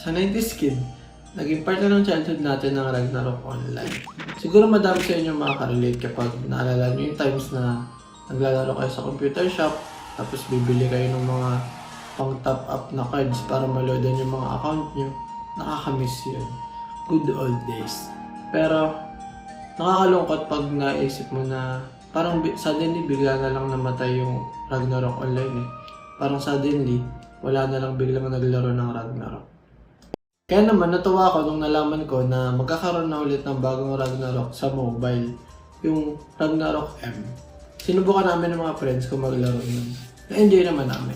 sa 90s kid, naging part na ng childhood natin ng Ragnarok Online. Siguro madami sa inyo makaka-relate kapag naalala nyo yung times na naglalaro kayo sa computer shop, tapos bibili kayo ng mga pang top up na cards para maloadan yung mga account nyo. Nakakamiss yun. Good old days. Pero, nakakalungkot pag naisip mo na parang suddenly bigla na lang namatay yung Ragnarok Online eh. Parang suddenly, wala na lang biglang naglaro ng Ragnarok. Kaya naman natuwa ako nung nalaman ko na magkakaroon na ulit ng bagong Ragnarok sa mobile, yung Ragnarok M. Sinubukan namin ng mga friends ko maglaro nun. Na-enjoy naman namin.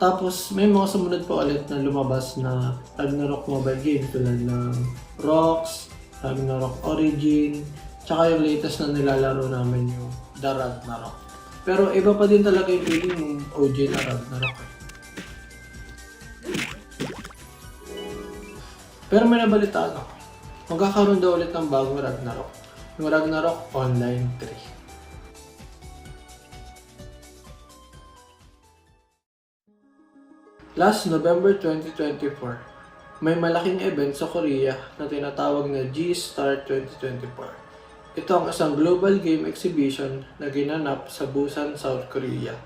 Tapos may mga sumunod pa ulit na lumabas na Ragnarok mobile game tulad ng Rocks, Ragnarok Origin, tsaka yung latest na nilalaro namin yung The Ragnarok. Pero iba pa din talaga yung feeling ng OG na Ragnarok. Pero may nabalitaan ako. Magkakaroon daw ulit ng bagong Ragnarok. Yung Ragnarok Online 3. Last November 2024, may malaking event sa Korea na tinatawag na G-Star 2024. Ito ang isang global game exhibition na ginanap sa Busan, South Korea,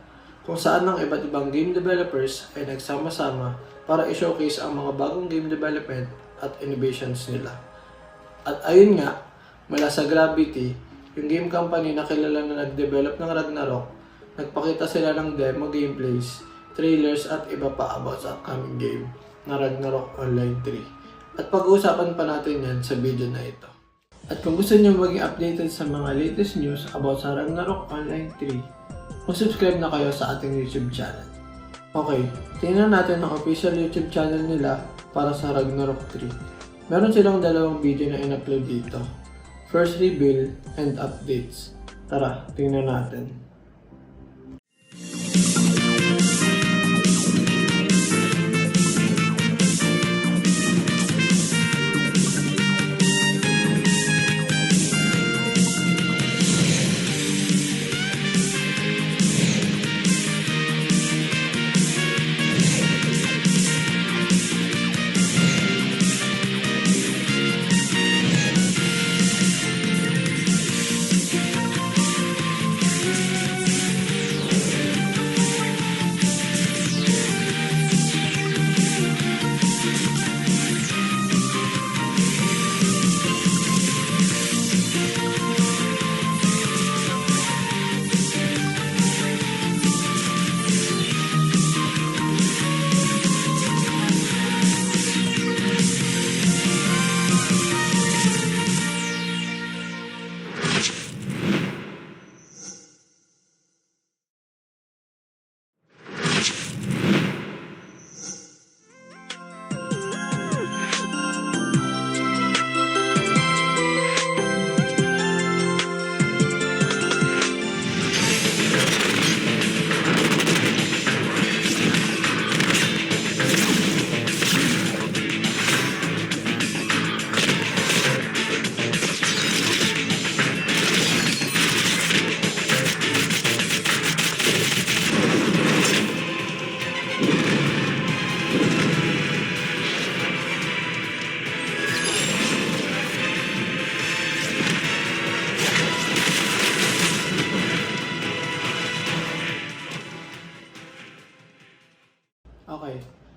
kung saan ang iba't ibang game developers ay nagsama-sama para i-showcase ang mga bagong game development at innovations nila. At ayun nga, mula sa Gravity, yung game company na kilala na nag-develop ng Ragnarok, nagpakita sila ng demo gameplays, trailers at iba pa about sa upcoming game na Ragnarok Online 3. At pag-uusapan pa natin yan sa video na ito. At kung gusto niyo maging updated sa mga latest news about sa Ragnarok Online 3, mag-subscribe na kayo sa ating YouTube channel. Okay, tingnan natin ang official YouTube channel nila para sa Ragnarok 3. Meron silang dalawang video na in-upload dito. First reveal and updates. Tara, tingnan natin.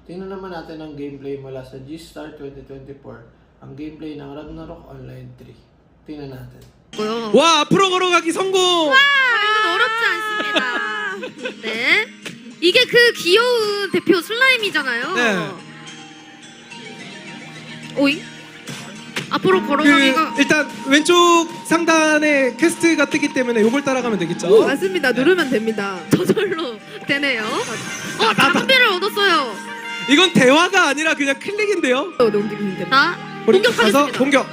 Tingnan naman natin ang gameplay mula sa G-Star 2024, ang gameplay ng Ragnarok Online 3. Tingnan natin. 고요. 와 앞으로 걸어가기 성공. 이건 어렵지 않습니다. 네. 이게 그 귀여운 대표 슬라임이잖아요. 네. 오잉? 앞으로 그 걸어가기가 일단 왼쪽 상단에 퀘스트가 뜨기 때문에 요걸 따라가면 되겠죠. 맞습니다. 누르면 됩니다. 저절로 되네요. 어, 장비를 얻었어요. 이건 대화가 아니라 그냥 클릭인데요. 어, 우리 가서 공격하겠습니다. 공격.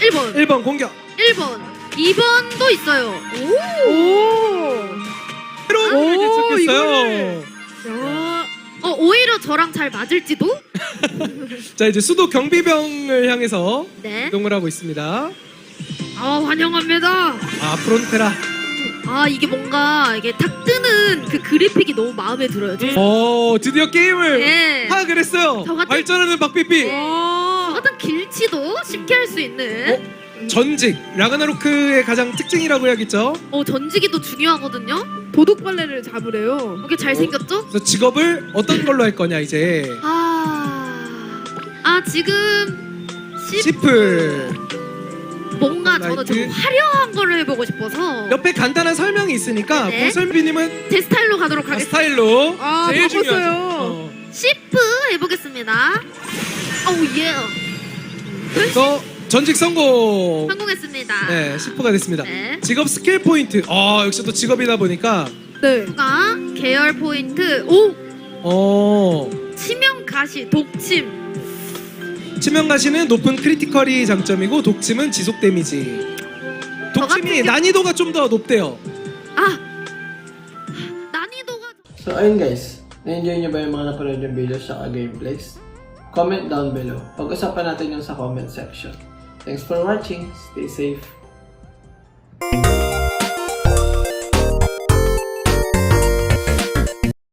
1번, 1번 공격. 1번, 2번도 있어요. 오! 새로운 게 오, 좋겠어요. 야, 어, 오히려 저랑 잘 맞을지도? 자 이제 수도 경비병을 향해서 네. 이동을 하고 있습니다. 아, 환영합니다. 아 프론테라. 아 이게 뭔가 이게 탁 뜨는 그 그래픽이 너무 마음에 들어요. 저 어 드디어 게임을 네. 파악을 했어요. 저 같은- 발전하는 박삐삐. 저 같은 길치도 쉽게 할 수 있는 전직 라그나로크의 가장 특징이라고 해야겠죠. 어 전지기도 중요하거든요. 도둑벌레를 잡으래요. 이게 잘 생겼죠? 그래서 직업을 어떤 걸로 할 거냐 이제 아, 아 지금 시, 시플 뭔가 저는. 좀 화려한 거를 해보고 싶어서 옆에 간단한 설명이 있으니까 네. 공설비님은 제 스타일로 가도록 아, 하겠습니다. 스타일로 아, 제일 바꿨어요. 중요하죠. 어. 시프 해보겠습니다. 어우 예, 그래서 전직 성공. 성공했습니다. 네, 10호가 됐습니다. 네. 직업 스킬 포인트. 아, 역시 또 직업이다 보니까 네. 가 계열 포인트 오 어, 치명 가시 독침 치명 가시는 높은 크리티컬이 장점이고 독침은 지속 데미지. 독침이 난이도가 좀 더 높대요. 아 난이도가 So ayun guys, na-enjoy nyo ba yung mga napanood yung videos sa gameplays? Comment down below. Pag-usapan natin yung sa comment section. Thanks for watching. Stay safe.